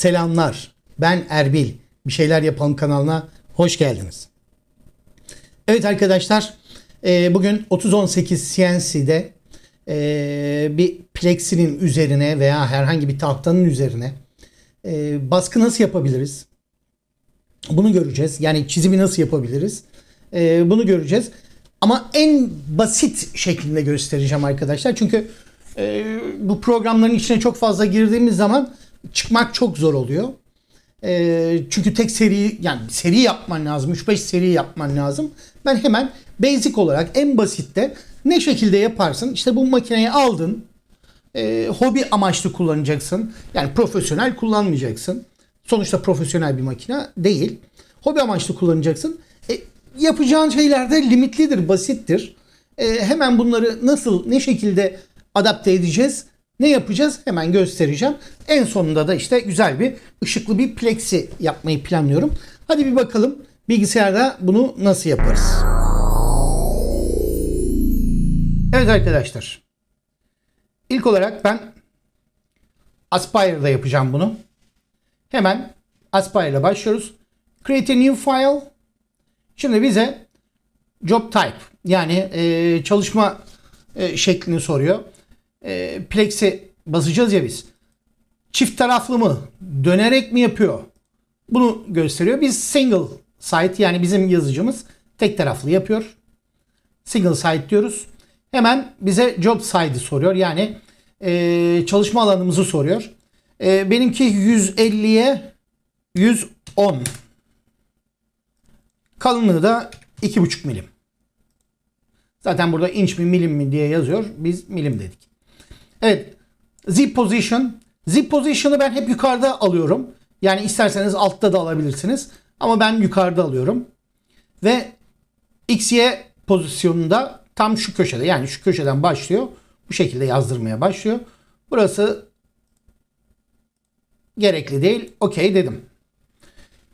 Selamlar. Ben Erbil. Bir şeyler yapalım kanalına hoş geldiniz. Evet arkadaşlar, e, bugün 3018 CNC'de e, bir plexinin üzerine veya herhangi bir tahtanın üzerine e, baskı nasıl yapabiliriz? Bunu göreceğiz. Yani çizimi nasıl yapabiliriz? Bunu göreceğiz. Ama en basit şeklinde göstereceğim arkadaşlar. Çünkü bu programların içine çok fazla girdiğimiz zaman çıkmak çok zor oluyor. E, çünkü tek seri yani seri yapman lazım. 3-5 seri yapman lazım. Ben hemen basic olarak en basitte ne şekilde yaparsın? İşte bu makineyi aldın. E, hobi amaçlı kullanacaksın. Yani profesyonel kullanmayacaksın. Sonuçta profesyonel bir makine değil. Hobi amaçlı kullanacaksın. E, yapacağın şeyler de limitlidir, basittir. E, hemen bunları nasıl, ne şekilde adapte edeceğiz? Ne yapacağız? Hemen göstereceğim. En sonunda da işte güzel bir ışıklı bir plexi yapmayı planlıyorum. Hadi bir bakalım bilgisayarda bunu nasıl yaparız? Evet arkadaşlar. İlk olarak ben Aspire'da yapacağım bunu. Hemen Aspire ile başlıyoruz. Create a new file. Şimdi bize job type yani e, çalışma e, şeklini soruyor. E, Plex'e basacağız ya biz. Çift taraflı mı? Dönerek mi yapıyor? Bunu gösteriyor. Biz single site yani bizim yazıcımız tek taraflı yapıyor. Single site diyoruz. Hemen bize job side'ı soruyor. Yani e, çalışma alanımızı soruyor. E, benimki 150'ye 110. Kalınlığı da 2,5 milim. Zaten burada inç mi milim mi diye yazıyor. Biz milim dedik. Evet. Z position. Z position'ı ben hep yukarıda alıyorum. Yani isterseniz altta da alabilirsiniz. Ama ben yukarıda alıyorum. Ve XY pozisyonunda tam şu köşede. Yani şu köşeden başlıyor. Bu şekilde yazdırmaya başlıyor. Burası gerekli değil. Okey dedim.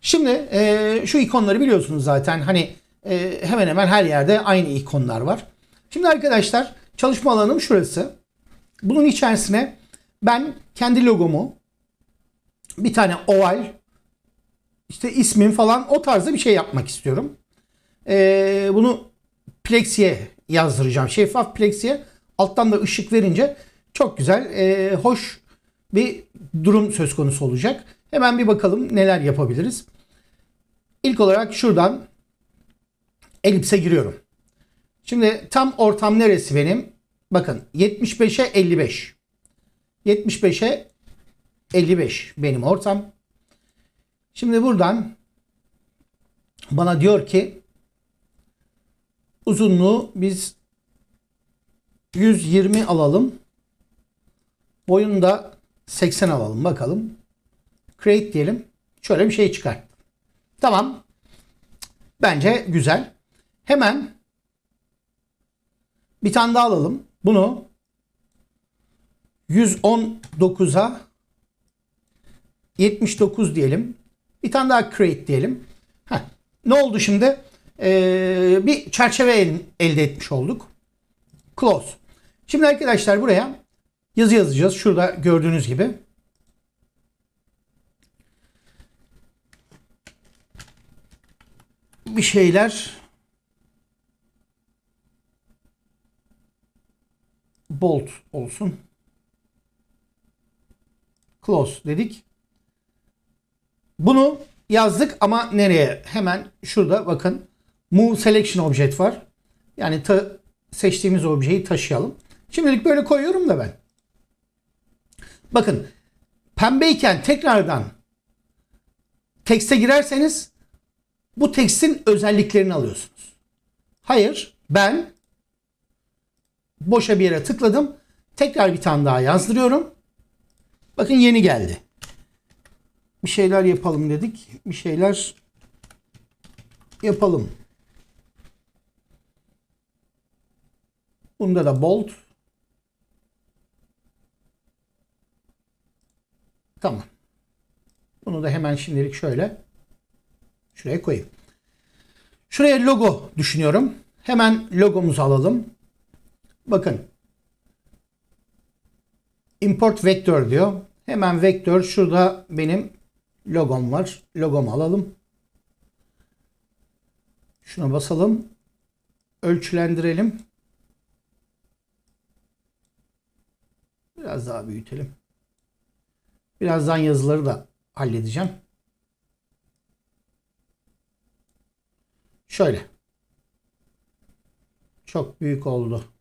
Şimdi e, şu ikonları biliyorsunuz zaten. Hani e, hemen hemen her yerde aynı ikonlar var. Şimdi arkadaşlar çalışma alanım şurası. Bunun içerisine ben kendi logomu bir tane oval işte ismim falan o tarzda bir şey yapmak istiyorum. E, bunu Plexi'ye yazdıracağım. Şeffaf Plexi'ye alttan da ışık verince çok güzel, e, hoş bir durum söz konusu olacak. Hemen bir bakalım neler yapabiliriz. İlk olarak şuradan elipse giriyorum. Şimdi tam ortam neresi benim? Bakın 75'e 55. 75'e 55 benim ortam. Şimdi buradan bana diyor ki uzunluğu biz 120 alalım. Boyunu da 80 alalım bakalım. Create diyelim. Şöyle bir şey çıkar. Tamam. Bence güzel. Hemen bir tane daha alalım. Bunu 119'a 79 diyelim. Bir tane daha create diyelim. Heh. Ne oldu şimdi? Ee, bir çerçeve el- elde etmiş olduk. Close. Şimdi arkadaşlar buraya yazı yazacağız. Şurada gördüğünüz gibi. Bir şeyler bold olsun. Close dedik. Bunu yazdık ama nereye? Hemen şurada bakın. Move Selection Object var. Yani ta- seçtiğimiz objeyi taşıyalım. Şimdilik böyle koyuyorum da ben. Bakın pembeyken tekrardan tekste girerseniz bu tekstin özelliklerini alıyorsunuz. Hayır ben boşa bir yere tıkladım. Tekrar bir tane daha yazdırıyorum. Bakın yeni geldi. Bir şeyler yapalım dedik. Bir şeyler yapalım. Bunda da bold. Tamam. Bunu da hemen şimdilik şöyle şuraya koyayım. Şuraya logo düşünüyorum. Hemen logomuzu alalım. Bakın. Import vektör diyor. Hemen vektör şurada benim logom var. Logomu alalım. Şuna basalım. Ölçülendirelim. Biraz daha büyütelim. Birazdan yazıları da halledeceğim. Şöyle. Çok büyük oldu.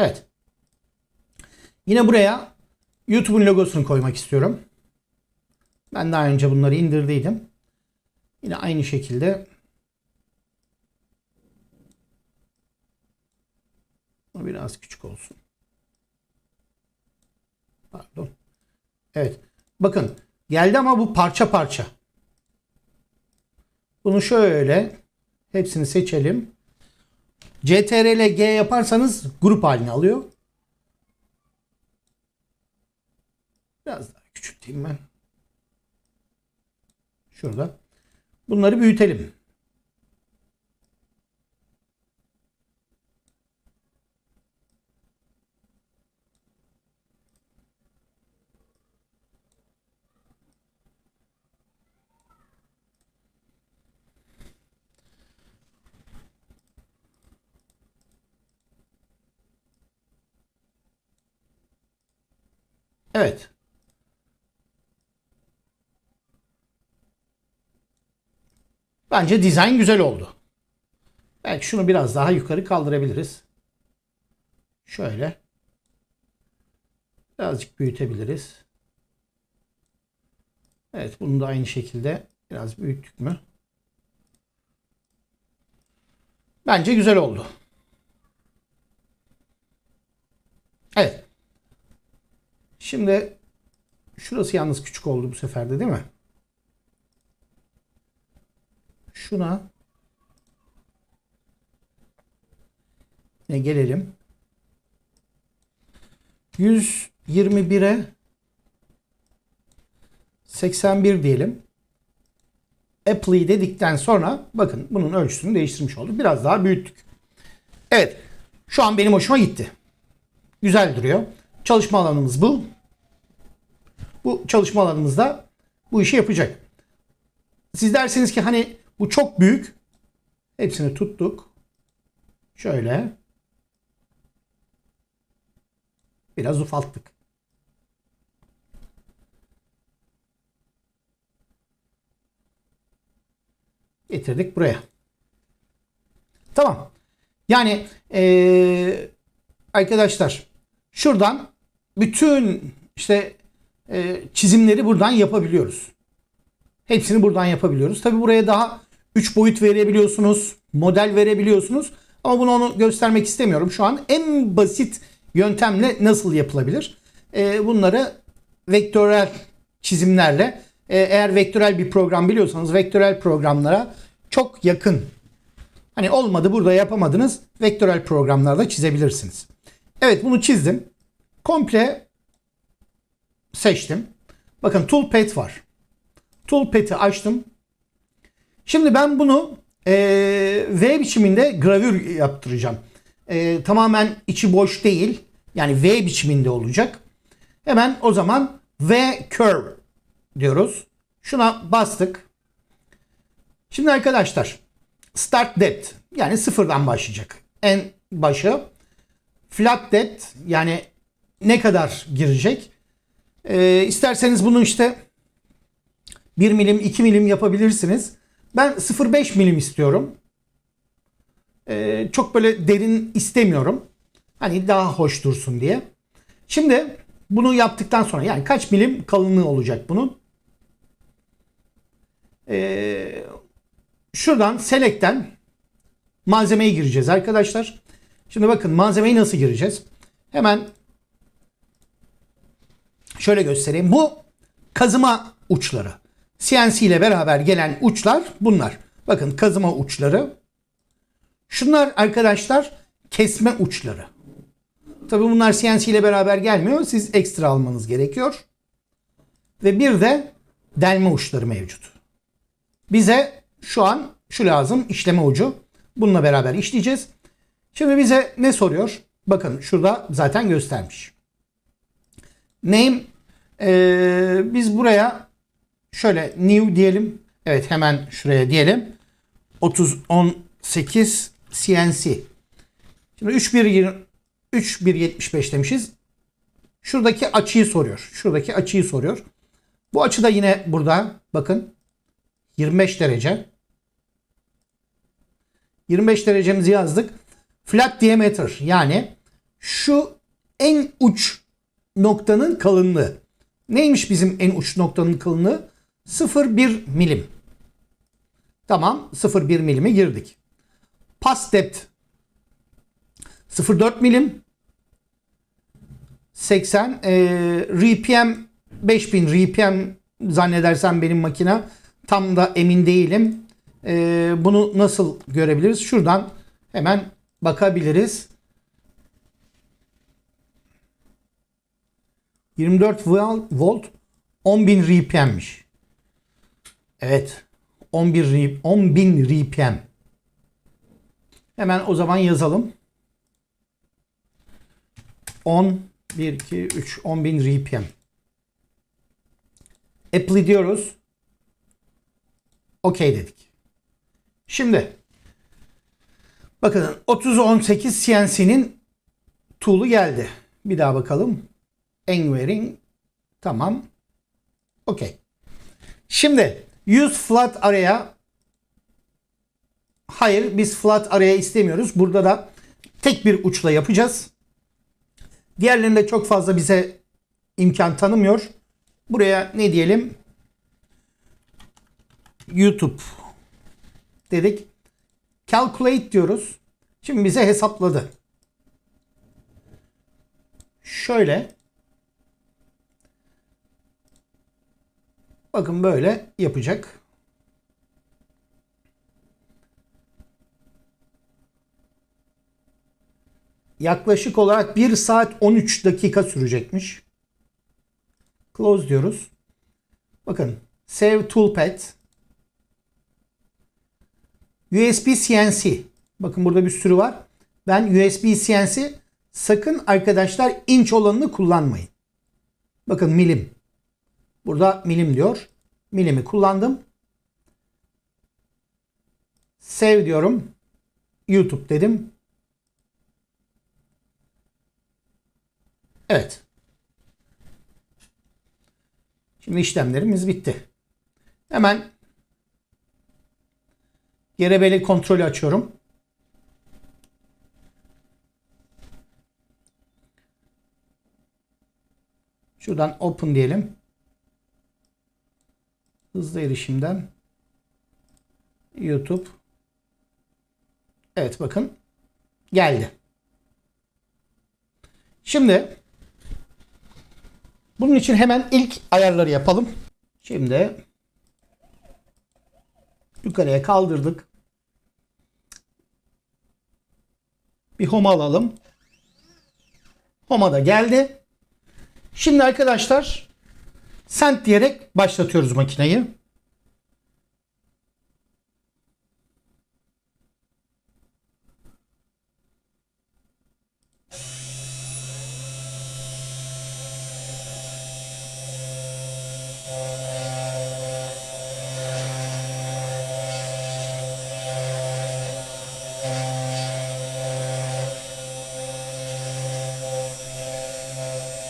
Evet. Yine buraya YouTube'un logosunu koymak istiyorum. Ben daha önce bunları indirdiydim. Yine aynı şekilde Bu biraz küçük olsun. Pardon. Evet. Bakın geldi ama bu parça parça. Bunu şöyle hepsini seçelim. CTRL G yaparsanız grup halini alıyor. Biraz daha küçülteyim ben. Şurada. Bunları büyütelim. Evet. Bence dizayn güzel oldu. Belki şunu biraz daha yukarı kaldırabiliriz. Şöyle. Birazcık büyütebiliriz. Evet bunu da aynı şekilde biraz büyüttük mü? Bence güzel oldu. Evet. Şimdi şurası yalnız küçük oldu bu sefer de değil mi? Şuna ne gelelim. 121'e 81 diyelim. Apply dedikten sonra bakın bunun ölçüsünü değiştirmiş olduk. Biraz daha büyüttük. Evet. Şu an benim hoşuma gitti. Güzel duruyor. Çalışma alanımız bu. Bu çalışma alanımızda bu işi yapacak. Siz derseniz ki hani bu çok büyük. Hepsini tuttuk. Şöyle. Biraz ufalttık. Getirdik buraya. Tamam. Yani ee, arkadaşlar şuradan bütün işte e, çizimleri buradan yapabiliyoruz. Hepsini buradan yapabiliyoruz. Tabi buraya daha 3 boyut verebiliyorsunuz. Model verebiliyorsunuz. Ama bunu onu göstermek istemiyorum. Şu an en basit yöntemle nasıl yapılabilir? E, bunları vektörel çizimlerle e, eğer vektörel bir program biliyorsanız vektörel programlara çok yakın. Hani olmadı burada yapamadınız. Vektörel programlarda çizebilirsiniz. Evet bunu çizdim. Komple seçtim. Bakın Toolpath var. Toolpath'i açtım. Şimdi ben bunu e, V biçiminde gravür yaptıracağım. E, tamamen içi boş değil. Yani V biçiminde olacak. Hemen o zaman V curve diyoruz. Şuna bastık. Şimdi arkadaşlar start depth yani sıfırdan başlayacak. En başı flat depth yani ne kadar girecek? Ee, isterseniz bunu işte 1 milim 2 milim yapabilirsiniz. Ben 0.5 milim istiyorum. Ee, çok böyle derin istemiyorum. Hani daha hoş dursun diye. Şimdi bunu yaptıktan sonra yani kaç milim kalınlığı olacak bunun? Ee, şuradan select'ten malzemeye gireceğiz arkadaşlar. Şimdi bakın malzemeyi nasıl gireceğiz? Hemen şöyle göstereyim. Bu kazıma uçları. CNC ile beraber gelen uçlar bunlar. Bakın kazıma uçları. Şunlar arkadaşlar kesme uçları. Tabi bunlar CNC ile beraber gelmiyor. Siz ekstra almanız gerekiyor. Ve bir de delme uçları mevcut. Bize şu an şu lazım işleme ucu. Bununla beraber işleyeceğiz. Şimdi bize ne soruyor? Bakın şurada zaten göstermiş. Name ee, biz buraya şöyle new diyelim. Evet hemen şuraya diyelim. 3018 CNC. Şimdi 3120 3175 demişiz. Şuradaki açıyı soruyor. Şuradaki açıyı soruyor. Bu açı da yine burada. Bakın 25 derece. 25 derecemizi yazdık. Flat diameter yani şu en uç noktanın kalınlığı. Neymiş bizim en uç noktanın kalınlığı? 0,1 milim. Tamam 0,1 milimi girdik. Pass depth 0,4 milim. 80 e, RPM 5000 RPM zannedersem benim makine tam da emin değilim. E, bunu nasıl görebiliriz? Şuradan hemen bakabiliriz. 24 vol- volt 10.000 RPM'miş. Evet. 11 R- 10.000 RPM. Hemen o zaman yazalım. 10 1 2 3 10.000 RPM. Apply diyoruz. OK dedik. Şimdi bakın 3018 CNC'nin tool'u geldi. Bir daha bakalım. Engineering tamam. OK. Şimdi use flat araya hayır biz flat araya istemiyoruz. Burada da tek bir uçla yapacağız. Diğerlerinde çok fazla bize imkan tanımıyor. Buraya ne diyelim? YouTube dedik. Calculate diyoruz. Şimdi bize hesapladı. Şöyle. Bakın böyle yapacak. Yaklaşık olarak 1 saat 13 dakika sürecekmiş. Close diyoruz. Bakın Save Toolpad USB CNC. Bakın burada bir sürü var. Ben USB CNC sakın arkadaşlar inç olanını kullanmayın. Bakın milim. Burada milim diyor. Milimi kullandım. Save diyorum. YouTube dedim. Evet. Şimdi işlemlerimiz bitti. Hemen gerebeli kontrolü açıyorum. Şuradan open diyelim. Hızlı erişimden YouTube. Evet bakın geldi. Şimdi bunun için hemen ilk ayarları yapalım. Şimdi yukarıya kaldırdık. Bir home alalım. Home'a da geldi. Şimdi arkadaşlar send diyerek başlatıyoruz makineyi.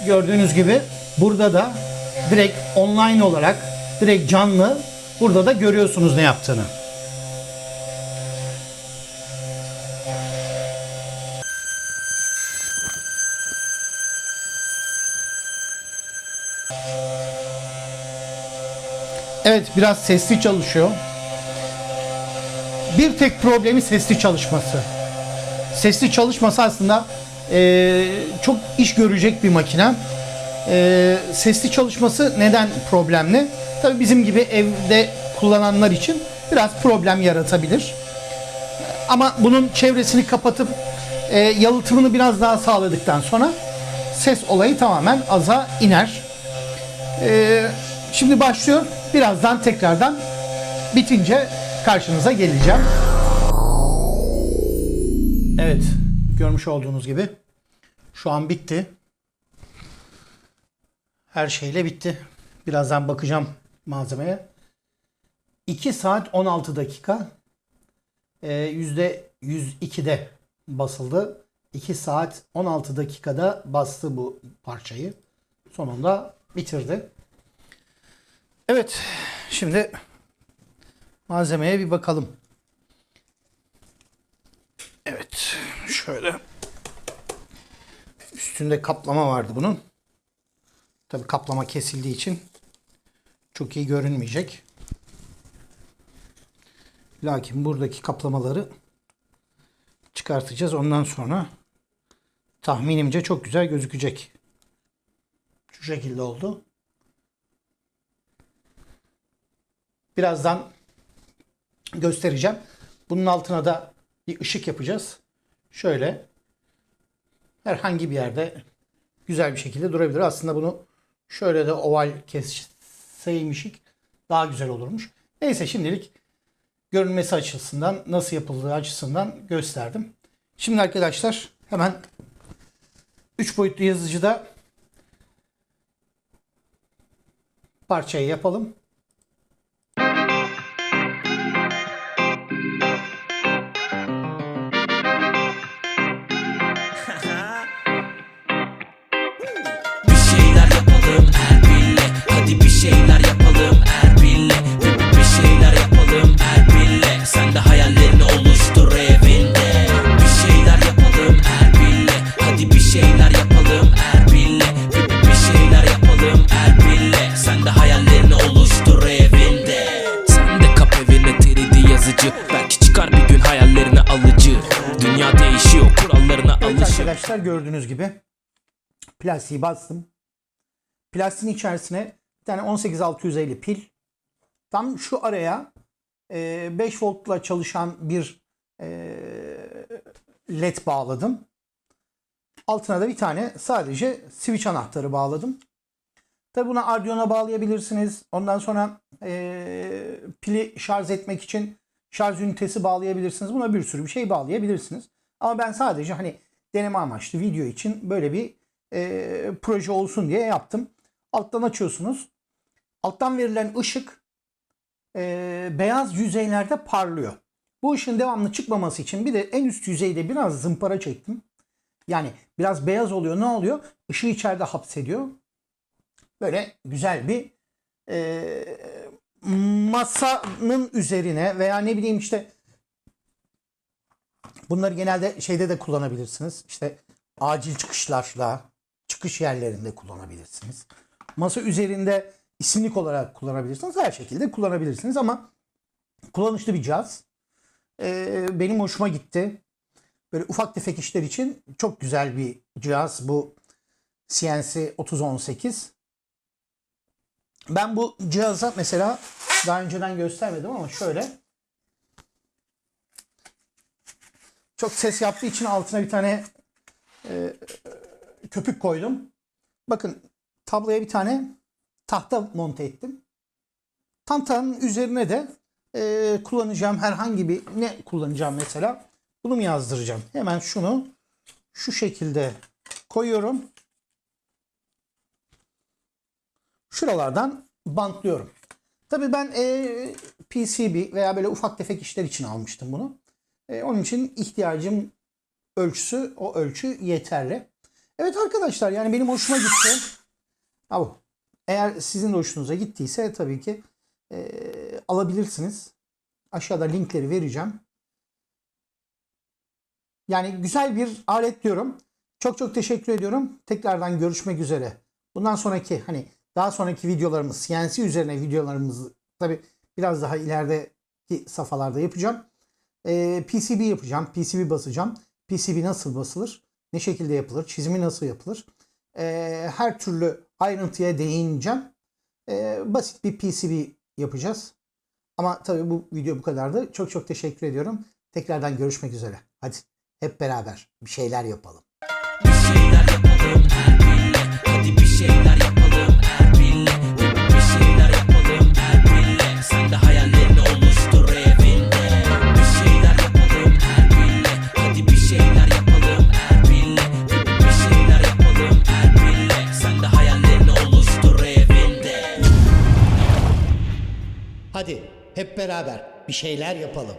Gördüğünüz gibi burada da direkt online olarak direkt canlı burada da görüyorsunuz ne yaptığını. Evet biraz sesli çalışıyor. Bir tek problemi sesli çalışması. Sesli çalışması aslında eee, çok iş görecek bir makine. Eee, sesli çalışması neden problemli? Tabii bizim gibi evde kullananlar için biraz problem yaratabilir. Ama bunun çevresini kapatıp e, yalıtımını biraz daha sağladıktan sonra ses olayı tamamen aza iner. E, şimdi başlıyor. Birazdan tekrardan bitince karşınıza geleceğim. Evet, Görmüş olduğunuz gibi. Şu an bitti. Her şeyle bitti. Birazdan bakacağım malzemeye. 2 saat 16 dakika. Ee, yüzde 102'de basıldı. 2 saat 16 dakikada bastı bu parçayı. Sonunda bitirdi. Evet. Şimdi malzemeye bir bakalım. Evet. Şöyle. Üstünde kaplama vardı bunun. Tabi kaplama kesildiği için çok iyi görünmeyecek. Lakin buradaki kaplamaları çıkartacağız. Ondan sonra tahminimce çok güzel gözükecek. Şu şekilde oldu. Birazdan göstereceğim. Bunun altına da bir ışık yapacağız. Şöyle herhangi bir yerde güzel bir şekilde durabilir. Aslında bunu şöyle de oval kesseymişik daha güzel olurmuş. Neyse şimdilik görünmesi açısından nasıl yapıldığı açısından gösterdim. Şimdi arkadaşlar hemen 3 boyutlu yazıcıda parçayı yapalım. Değişiyor kurallarına Evet alışır arkadaşlar gördüğünz gibi plastiği bastım. Plastiğin içerisine bir tane 18650 pil. Tam şu araya e, 5 voltla çalışan bir e, led bağladım. Altına da bir tane sadece switch anahtarı bağladım. Tabi buna Arduino'ya bağlayabilirsiniz. Ondan sonra e, pili şarj etmek için şarj ünitesi bağlayabilirsiniz. Buna bir sürü bir şey bağlayabilirsiniz. Ama ben sadece hani deneme amaçlı video için böyle bir e, proje olsun diye yaptım. Alttan açıyorsunuz. Alttan verilen ışık e, beyaz yüzeylerde parlıyor. Bu ışığın devamlı çıkmaması için bir de en üst yüzeyde biraz zımpara çektim. Yani biraz beyaz oluyor. Ne oluyor? Işığı içeride hapsediyor. Böyle güzel bir e, masanın üzerine veya ne bileyim işte bunları genelde şeyde de kullanabilirsiniz. İşte acil çıkışlarla çıkış yerlerinde kullanabilirsiniz. Masa üzerinde isimlik olarak kullanabilirsiniz. Her şekilde kullanabilirsiniz ama kullanışlı bir cihaz. Ee, benim hoşuma gitti. Böyle ufak tefek işler için çok güzel bir cihaz bu CNC 3018. Ben bu cihaza mesela daha önceden göstermedim ama şöyle çok ses yaptığı için altına bir tane e, köpük koydum. Bakın tabloya bir tane tahta monte ettim. Tahtanın üzerine de e, kullanacağım herhangi bir ne kullanacağım mesela bunu mu yazdıracağım? Hemen şunu şu şekilde koyuyorum. Şuralardan bantlıyorum. Tabii ben e, PCB veya böyle ufak tefek işler için almıştım bunu. E, onun için ihtiyacım ölçüsü o ölçü yeterli. Evet arkadaşlar yani benim hoşuma gitti. Ha bu. Eğer sizin de hoşunuza gittiyse tabii ki e, alabilirsiniz. Aşağıda linkleri vereceğim. Yani güzel bir alet diyorum. Çok çok teşekkür ediyorum. Tekrardan görüşmek üzere. Bundan sonraki hani daha sonraki videolarımız CNC üzerine videolarımızı tabi biraz daha ilerideki safhalarda yapacağım. Ee, PCB yapacağım. PCB basacağım. PCB nasıl basılır? Ne şekilde yapılır? Çizimi nasıl yapılır? Ee, her türlü ayrıntıya değineceğim. Ee, basit bir PCB yapacağız. Ama tabii bu video bu kadardı. Çok çok teşekkür ediyorum. Tekrardan görüşmek üzere. Hadi hep beraber bir şeyler yapalım. Bir şeyler yapalım Erbil'le Hadi bir şeyler yapalım Erbil'le Bir, şeyler yapalım Erbil'le Sen de hayallerini Hadi hep beraber bir şeyler yapalım.